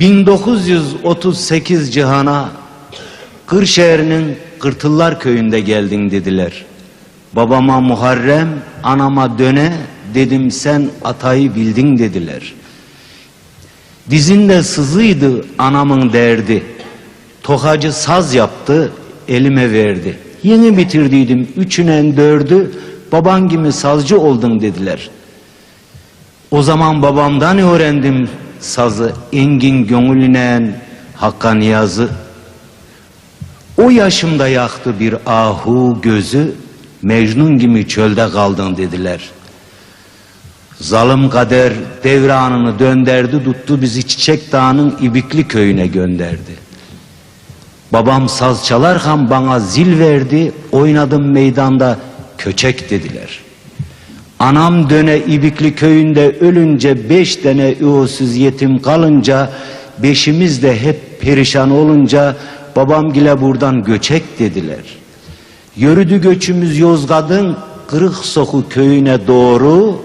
1938 cihana Kırşehir'in Kırtıllar köyünde geldin dediler. Babama Muharrem, anama döne, dedim sen atayı bildin dediler. Dizinde sızıydı anamın derdi. Tokacı saz yaptı, elime verdi. Yeni bitirdiydim üçünen dördü, baban gibi sazcı oldun dediler. O zaman babamdan öğrendim sazı, engin gönülünen hakka niyazı. O yaşımda yaktı bir ahu gözü, Mecnun gibi çölde kaldın dediler. Zalim kader devranını dönderdi, tuttu bizi Çiçek Dağı'nın İbikli köyüne gönderdi. Babam saz çalarken bana zil verdi, oynadım meydanda köçek dediler. Anam döne İbikli köyünde ölünce beş tane üvosuz yetim kalınca beşimiz de hep perişan olunca babam gile buradan göçek dediler. Yürüdü göçümüz Yozgat'ın Kırık Soku köyüne doğru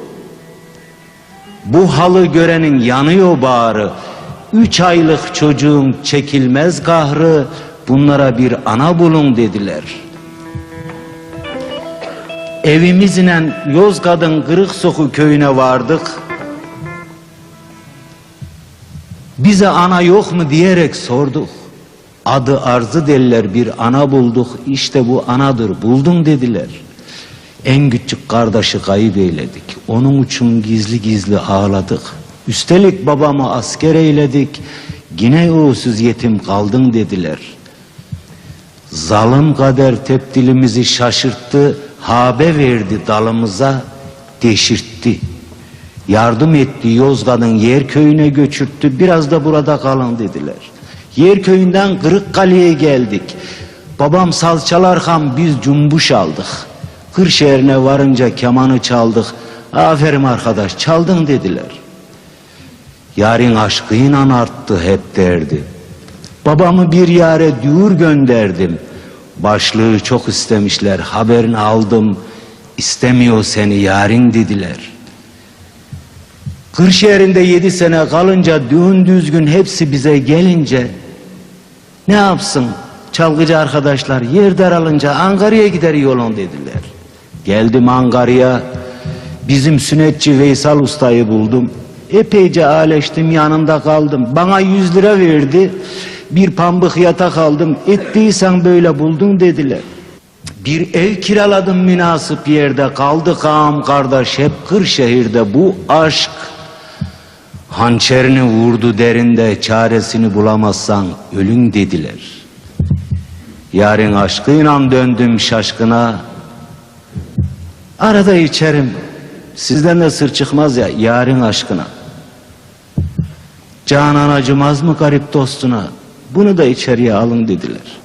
bu halı görenin yanıyor bağrı. Üç aylık çocuğun çekilmez kahrı bunlara bir ana bulun dediler. Evimizle Yozgat'ın Kırık Soku köyüne vardık. Bize ana yok mu diyerek sorduk. Adı arzı derler bir ana bulduk. İşte bu anadır buldum dediler. En küçük kardeşi kayıp eyledik. Onun için gizli gizli ağladık. Üstelik babamı asker eyledik. Yine uğursuz yetim kaldın dediler. Zalim kader tepdilimizi şaşırttı. Habe verdi dalımıza deşirtti. Yardım etti Yozgat'ın yer köyüne göçürttü. Biraz da burada kalın dediler. Yer köyünden Kırıkkale'ye geldik. Babam saz çalarken biz cumbuş aldık. Kırşehir'ine varınca kemanı çaldık. Aferin arkadaş çaldın dediler. Yarın aşkıyla arttı hep derdi. Babamı bir yare düğür gönderdim. Başlığı çok istemişler haberini aldım. İstemiyor seni yarın dediler. Kırşehir'inde yedi sene kalınca düğün düzgün hepsi bize gelince ne yapsın çalgıcı arkadaşlar yer daralınca Ankara'ya gider yolun dediler. Geldim Ankara'ya bizim sünnetçi Veysel Usta'yı buldum. Epeyce ağleştim yanında kaldım. Bana yüz lira verdi. Bir pambık yatak aldım. Ettiysen böyle buldun dediler. Bir ev kiraladım münasip yerde. Kaldık ağam kardeş hep Kırşehir'de bu aşk. Hançerini vurdu derinde çaresini bulamazsan ölün dediler. Yarın aşkıyla döndüm şaşkına. Arada içerim. Sizden de sır çıkmaz ya yarın aşkına. Canan acımaz mı garip dostuna? Bunu da içeriye alın dediler.